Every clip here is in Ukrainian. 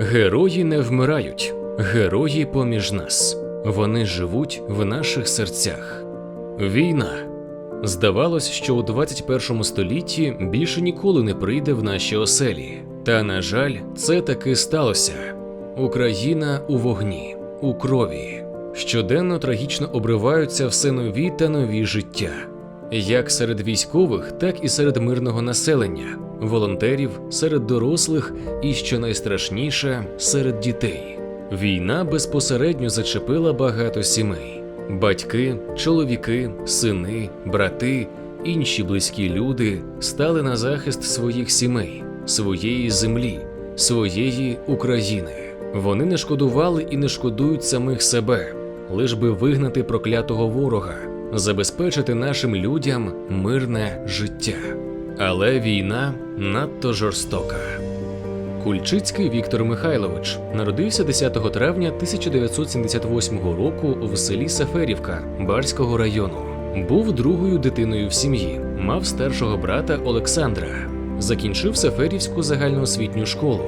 Герої не вмирають, герої поміж нас. Вони живуть в наших серцях. Війна. Здавалось, що у 21 столітті більше ніколи не прийде в наші оселі. Та, на жаль, це таки сталося. Україна у вогні, у крові. Щоденно трагічно обриваються все нові та нові життя. Як серед військових, так і серед мирного населення, волонтерів, серед дорослих і, що найстрашніше, серед дітей. Війна безпосередньо зачепила багато сімей: батьки, чоловіки, сини, брати, інші близькі люди стали на захист своїх сімей, своєї землі, своєї України. Вони не шкодували і не шкодують самих себе, лиш би вигнати проклятого ворога, забезпечити нашим людям мирне життя. Але війна надто жорстока. Кульчицький Віктор Михайлович народився 10 травня 1978 року в селі Саферівка Барського району. Був другою дитиною в сім'ї, мав старшого брата Олександра. Закінчив Саферівську загальноосвітню школу.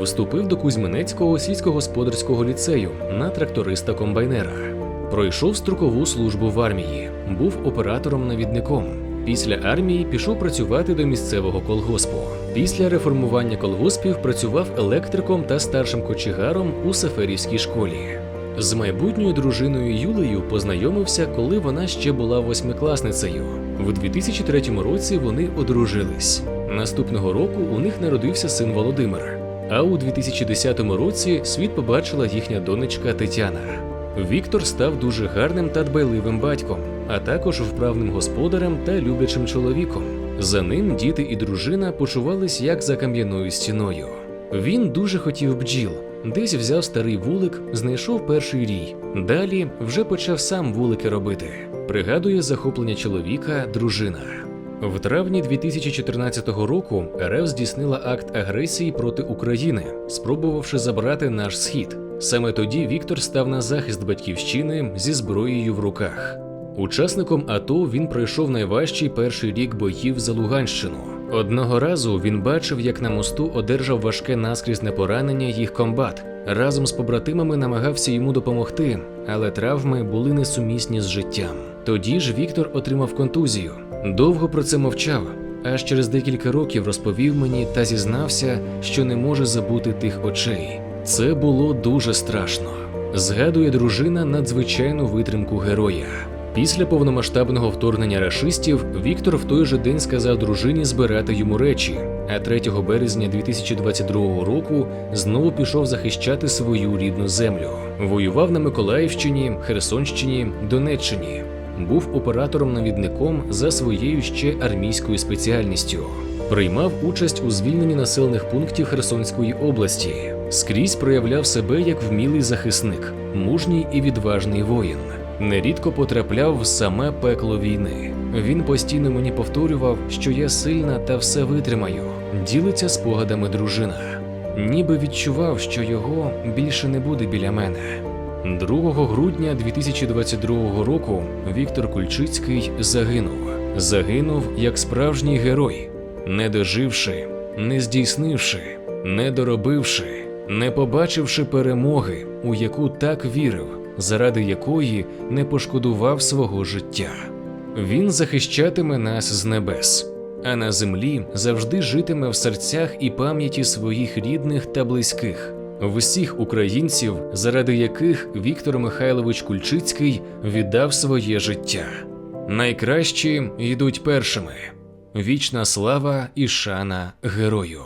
Вступив до Кузьминецького сільськогосподарського ліцею на тракториста комбайнера. Пройшов строкову службу в армії, був оператором-навідником. Після армії пішов працювати до місцевого колгоспу. Після реформування колгоспів працював електриком та старшим кочегаром у Саферівській школі. З майбутньою дружиною Юлею познайомився, коли вона ще була восьмикласницею. В 2003 році вони одружились. Наступного року у них народився син Володимир. А у 2010 році світ побачила їхня донечка Тетяна. Віктор став дуже гарним та дбайливим батьком, а також вправним господарем та люблячим чоловіком. За ним діти і дружина почувались як за кам'яною стіною. Він дуже хотів бджіл, десь взяв старий вулик, знайшов перший рій. Далі вже почав сам вулики робити. Пригадує захоплення чоловіка, дружина. В травні 2014 року РФ здійснила акт агресії проти України, спробувавши забрати наш схід. Саме тоді Віктор став на захист батьківщини зі зброєю в руках. Учасником АТО він пройшов найважчий перший рік боїв за Луганщину. Одного разу він бачив, як на мосту одержав важке наскрізне поранення їх комбат. Разом з побратимами намагався йому допомогти, але травми були несумісні з життям. Тоді ж Віктор отримав контузію. Довго про це мовчав, аж через декілька років розповів мені та зізнався, що не може забути тих очей. Це було дуже страшно. Згадує дружина надзвичайну витримку героя. Після повномасштабного вторгнення рашистів Віктор в той же день сказав дружині збирати йому речі, а 3 березня 2022 року знову пішов захищати свою рідну землю. Воював на Миколаївщині, Херсонщині, Донеччині. Був оператором-навідником за своєю ще армійською спеціальністю. Приймав участь у звільненні населених пунктів Херсонської області. Скрізь проявляв себе як вмілий захисник, мужній і відважний воїн. Нерідко потрапляв в саме пекло війни. Він постійно мені повторював, що я сильна та все витримаю. Ділиться спогадами дружина. Ніби відчував, що його більше не буде біля мене. 2 грудня 2022 року Віктор Кульчицький загинув. Загинув як справжній герой, не доживши, не здійснивши, не доробивши, не побачивши перемоги, у яку так вірив, заради якої не пошкодував свого життя. Він захищатиме нас з небес, а на землі завжди житиме в серцях і пам'яті своїх рідних та близьких, всіх українців, заради яких Віктор Михайлович Кульчицький віддав своє життя. Найкращі йдуть першими. Вічна слава і шана герою.